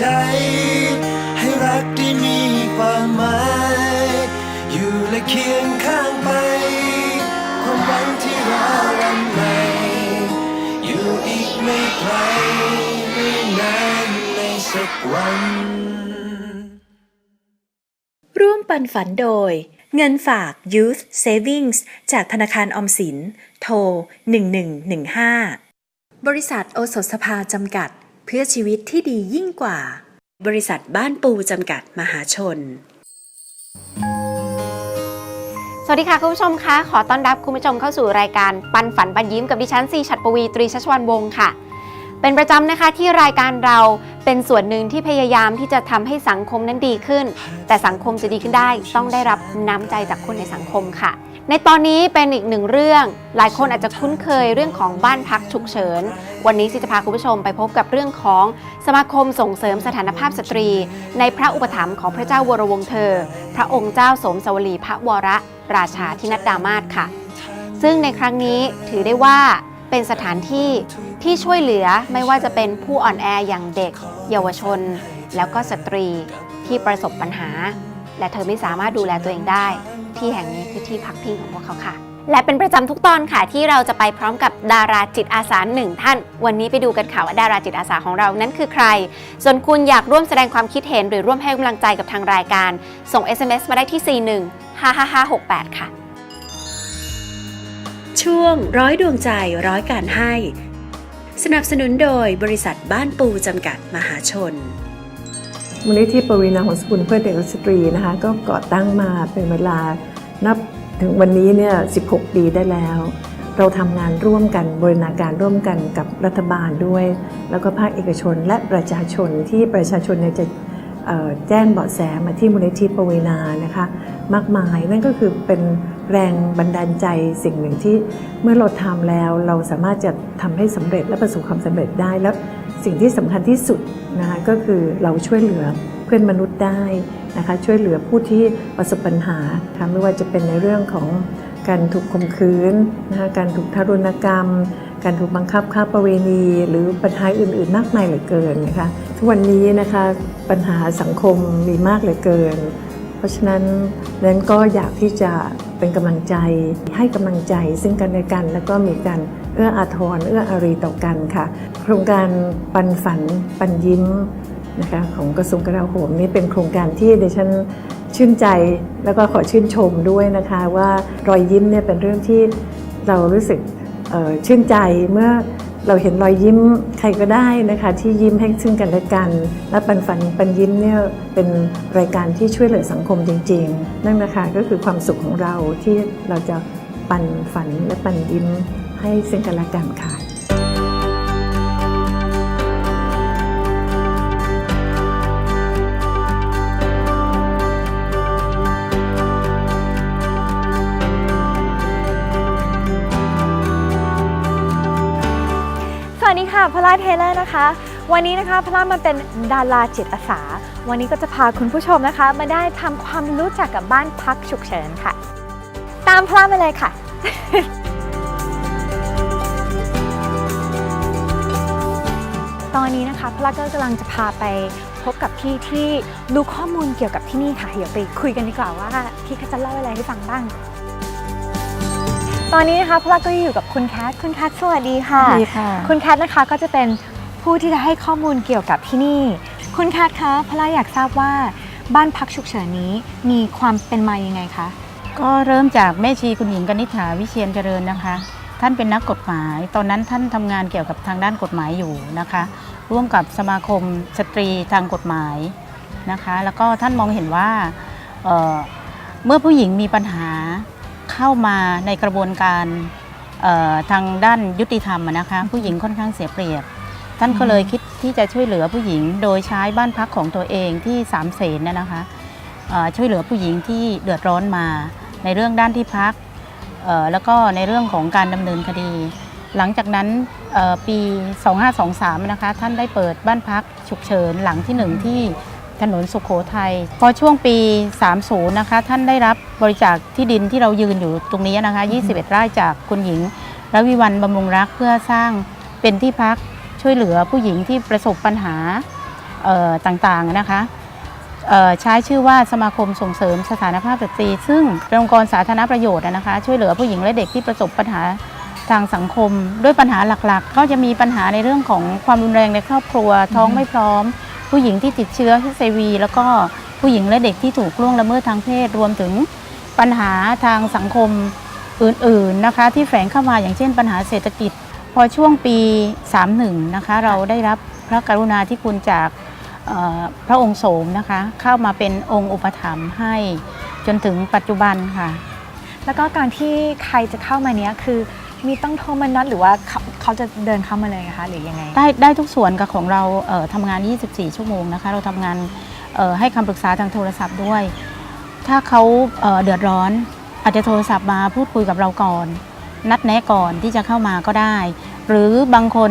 ใจให้รักที่มีความหมาย อยู่และเคียงข้างไป ความหวังที่รอวันใหม่อยู่อีกไม่ไกลไม่นานในสักวัน ร่วมปันฝันโดย เงินฝาก Youth Savings จากธนาคารออมสิน โทร 1115 บริษัทโอสถสภาจำกัดเพื่อชีวิตที่ดียิ่งกว่า บริษัทบ้านปูจำกัดมหาชน สวัสดีค่ะคุณผู้ชมคะขอต้อนรับคุณผู้ชมเข้าสู่รายการปันฝันปันยิ้มกับดิฉันซีชัดปวีตรีชัชวันวงศ์ค่ะ เป็นประจำนะคะที่รายการเราเป็นส่วนหนึ่งที่พยายามที่จะทำให้สังคมนั้นดีขึ้น แต่สังคมจะดีขึ้นได้ต้องได้รับน้ำใจจากคนในสังคมค่ะ ในตอนนี้เป็นอีกหนึ่งเรื่อง หลายคนอาจจะคุ้นเคยเรื่องของบ้านพักฉุกเฉิน วันนี้ซีจะพาคุณผู้ชมไปพบกับเรื่องของสมาคมส่งเสริมสถานภาพสตรี ในพระอุปถัมภ์ของพระเจ้าวรวงศ์เธอ พระองค์เจ้าสมสวลีพระวรราชาธินัดดามาศค่ะ ซึ่งในครั้งนี้ถือได้ว่าเป็นสถานที่ที่ช่วยเหลือไม่ว่าจะเป็นผู้อ่อนแออย่างเด็ก เยาวชน แล้วก็สตรีที่ประสบปัญหา และเธอไม่สามารถดูแลตัวเองได้ ที่แห่งนี้คือที่พักพิงของพวกเขาค่ะ และเป็นประจำทุกตอนค่ะ ที่เราจะไปพร้อมกับดาราจิตอาสาหนึ่งท่าน วันนี้ไปดูกันค่ะว่าดาราจิตอาสาของเรานั้นคือใคร ส่วนคุณอยากร่วมแสดงความคิดเห็นหรือร่วมให้กำลังใจกับทางรายการ ส่ง SMS มาได้ที่ 41 55568 ค่ะ ช่วงร้อยดวงใจร้อยการให้ สนับสนุนโดยบริษัทบ้านปูจำกัดมหาชนมูลนิธิปวีนาของสกุลเพื่อเด็กและสตรีนะคะ ก็ก่อตั้งมาเป็นเวลา นับถึงวันนี้เนี่ย 16 ปีได้แล้ว เราทำงานร่วมกันบรินาการร่วมกันกับรัฐบาลด้วย แล้วก็ภาคเอกชนและประชาชนที่ประชาชนเนี่ยจะแจ้งเบาะแสมาที่มูลนิธิปวีนานะคะ มากมายนั่นก็คือเป็นแรงบันดาลใจสิ่งหนึ่งที่เมื่อเราทำแล้วเราสามารถจะทำให้สำเร็จและประสบความสำเร็จได้แล้วสิ่งที่สำคัญที่สุดนะคะก็คือเราช่วยเหลือ พื่อนมนุษย์ได้นะคะช่วยเหลือผู้ที่ประสบปัญหาค่ะไม่ว่าจะเป็นในเรื่องของการถูกข่มขืนนะคะการถูกทารุณกรรม การถูกบังคับค้าประเวณี หรือปัญหาอื่น ๆ มากมายเหลือเกินนะคะทุกวันนี้นะคะปัญหาสังคมมีมากเหลือเกิน เพราะฉะนั้นนั้นก็อยากที่จะเป็นกำลังใจให้กำลังใจซึ่งกันและกัน แล้วก็มีการเอื้ออาทรเอื้ออารีต่อกันค่ะ โครงการปันฝันปันยิ้ม นะคะของกระทรวงกลาโหมนี่เป็นโครงการที่ดิฉันชื่นใจแล้วก็ขอชื่นชมด้วยนะคะว่ารอยยิ้มเนี่ยเป็นเรื่องที่เรารู้สึกชื่นใจเมื่อเราเห็นรอยยิ้มใครก็ได้นะคะที่ยิ้มให้ซึ่งกันและกัน และปันฝันปันยิ้มเนี่ยเป็นรายการที่ช่วยเหลือสังคมจริง ๆ นั่นนะคะก็คือความสุขของเราที่เราจะปันฝันและปันยิ้มให้ซึ่งกันและกันค่ะ วัสดีค่ะพลาเทเลอร์นะคะ วันนี้นะคะพลามาเป็นดาราจิตอาสา วันนี้ก็จะพาคุณผู้ชมนะคะ มาได้ทำความรู้จักกับบ้านพักฉุกเฉินค่ะ ตามพลามาเลยค่ะ ตอนนี้นะคะพลาก็กำลังจะพาไปพบกับพี่ที่รู้ข้อมูลเกี่ยวกับที่นี่ค่ะ เดี๋ยวไปคุยกันดีกว่าว่าพี่เขาจะเล่าอะไรให้ฟังบ้าง ตอนนี้นะคะพลาก็อยู่กับคุณแคท คุณแคทสวัสดีค่ะสวัสดีค่ะ คุณแคทนะคะก็จะเป็นผู้ที่จะให้ข้อมูลเกี่ยวกับที่นี่ คุณแคทคะพลาอยากทราบว่าบ้านพักฉุกเฉินนี้มีความเป็นมายังไงคะ ก็เริ่มจากแม่ชีคุณหญิงกนิษฐาวิเชียนเจริญนะคะ ท่านเป็นนักกฎหมาย ตอนนั้นท่านทำงานเกี่ยวกับทางด้านกฎหมายอยู่นะคะ ร่วมกับสมาคมสตรีทางกฎหมายนะคะ แล้วก็ท่านมองเห็นว่าเอ่อเมื่อผู้หญิงมีปัญหา เข้ามาในกระบวนการทางด้านยุติธรรมนะคะผู้หญิงค่อนข้างเสียเปรียบ ท่านก็เลยคิดที่จะช่วยเหลือผู้หญิง โดยใช้บ้านพักของตัวเองที่สามเสนนะคะช่วยเหลือผู้หญิงที่เดือดร้อนมา ในเรื่องด้านที่พักแล้วก็ในเรื่องของการดำเนินคดี หลังจากนั้นเอ่อปี 2523 นะคะท่านได้เปิดบ้านพักฉุกเฉินหลังที่หนึ่งที่ ถนนสุขโขทัยพอช่วงปี 30 นะคะ ท่านได้รับบริจาคที่ดินที่เรายืนอยู่ตรงนี้นะคะ 21 ไร่จากคุณหญิงรวิวันบำรุงรักเพื่อสร้างเป็นที่พักช่วยเหลือผู้หญิงที่ประสบปัญหาต่างๆนะคะใช้ชื่อว่าสมาคมส่งเสริมสถานภาพสตรี ซึ่งเป็นองค์กรสาธารณประโยชน์นะคะ ช่วยเหลือผู้หญิงและเด็กที่ประสบปัญหาทางสังคม ด้วยปัญหาหลักๆ ก็จะมีปัญหาในเรื่องของความรุนแรงในครอบครัว ท้องไม่พร้อม ผู้หญิงที่ติดเชื้อ HIV แล้วก็ผู้หญิงและเด็กที่ถูกล่วงละเมิดทางเพศรวมถึงปัญหาทางสังคมอื่นๆนะคะ ที่แฝงเข้ามาอย่างเช่นปัญหาเศรษฐกิจ พอช่วงปี 31 นะคะ เราได้รับพระกรุณาธิคุณจากพระองค์โสมนะคะ เข้ามาเป็นองค์อุปถัมภ์ให้จนถึงปัจจุบันค่ะ แล้วก็การที่ใครจะเข้ามาเนี้ยคือ มีต้องโทรมานัดหรือว่าเขาเขาจะเดินเข้ามาเลยนะคะหรือยังไง ได้ได้ทุกส่วนกับของเราเอ่อทำงาน 24 ชั่วโมงนะคะ เราทำงานเอ่อให้คำปรึกษาทางโทรศัพท์ด้วย ถ้าเขาเอ่อเดือดร้อน อาจจะโทรศัพท์มาพูดคุยกับเราก่อน นัดแนะก่อนที่จะเข้ามาก็ได้ หรือบางคน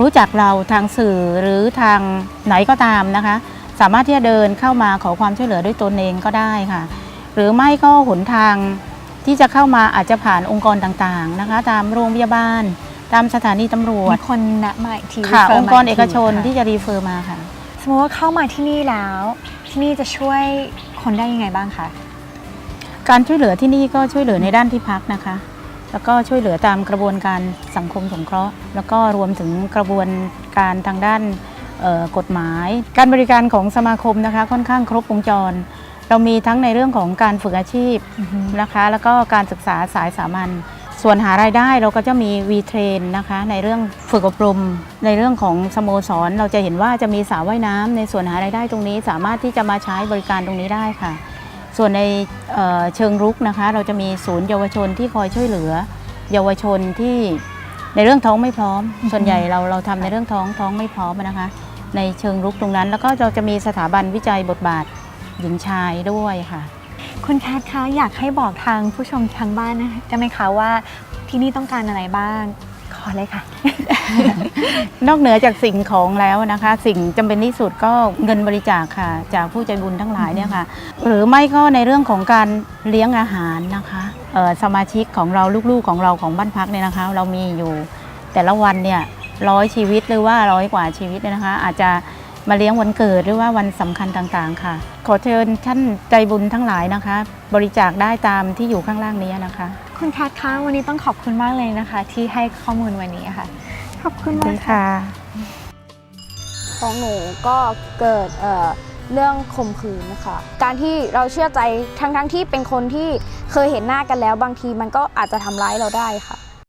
รู้จักเราทางสื่อหรือทางไหนก็ตามนะคะ สามารถที่จะเดินเข้ามาขอความช่วยเหลือด้วยตนเองก็ได้ค่ะ หรือไม่ก็หนทาง ที่จะเข้ามาอาจจะผ่านองค์กรต่างๆนะคะ ตามโรงพยาบาล ตามสถานีตำรวจมีคนแนะมาอีกทีค่ะ refer องค์กรมาเอกชนทีที่จะรีเฟอร์มาค่ะ สมมติว่าเข้ามาที่นี่แล้ว ที่นี่จะช่วยคนได้ยังไงบ้างคะ การช่วยเหลือที่นี่ก็ช่วยเหลือในด้านที่พักนะคะ แล้วก็ช่วยเหลือตามกระบวนการสังคมสงเคราะห์ แล้วก็รวมถึงกระบวนการทางด้านเอ่อกฎหมาย การบริการของสมาคมนะคะ ค่อนข้างครบวงจร เรามีทั้งในเรื่องของการฝึกอาชีพนะคะ แล้วก็การศึกษาสายสามัญส่วนหารายได้เราก็จะมี v t r a i n นะคะ ในเรื่องฝึกอบรม ในเรื่องของสโมสร เราจะเห็นว่าจะมีสระว่ายน้ำในส่วนหารายได้ตรงนี้ สามารถที่จะมาใช้บริการตรงนี้ได้ค่ะ ส่วนในเอ่อเชิงรุกนะคะ เราจะมีศูนย์เยาวชนที่คอยช่วยเหลือ เยาวชนที่ในเรื่องท้องไม่พร้อม ส่วนใหญ่เราเราทำในเรื่องท้องท้องไม่พร้อมนะคะ ในเชิงรุกตรงนั้น แล้วก็เราจะมีสถาบันวิจัยบทบาท หญิงชายด้วยค่ะ คุณแคทคะอยากให้บอกทางผู้ชมทางบ้านนะได้ไหมคะว่าที่นี่ต้องการอะไรบ้างขอเลยค่ะ นอกเหนือจากสิ่งของแล้วนะคะ สิ่งจำเป็นที่สุดก็เงินบริจาคค่ะ จากผู้ใจบุญทั้งหลายเนี่ยค่ะ หรือไม่ก็ในเรื่องของการเลี้ยงอาหารนะคะสมาชิกของเราลูกๆของเราของบ้านพักเนี่ยนะคะ เรามีอยู่แต่ละวันเนี่ยร้อยชีวิตหรือว่าร้อยกว่าชีวิตเนี่ยนะคะ อาจจะ มาเลี้ยงวันเกิดหรือว่าวันสำคัญต่างๆ ค่ะ ขอเชิญท่านใจบุญทั้งหลายนะคะ บริจาคได้ตามที่อยู่ข้างล่างนี้นะคะ คุณแคทคะวันนี้ต้องขอบคุณมากเลยนะคะ ที่ให้ข้อมูลวันนี้ค่ะ ขอบคุณมากค่ะ ของหนูก็เกิดเอ่อเรื่องข่มขืนนะคะการที่เราเชื่อใจทั้งๆทที่เป็นคนที่เคยเห็นหน้ากันแล้ว บางทีมันก็อาจจะทำร้ายเราได้ค่ะ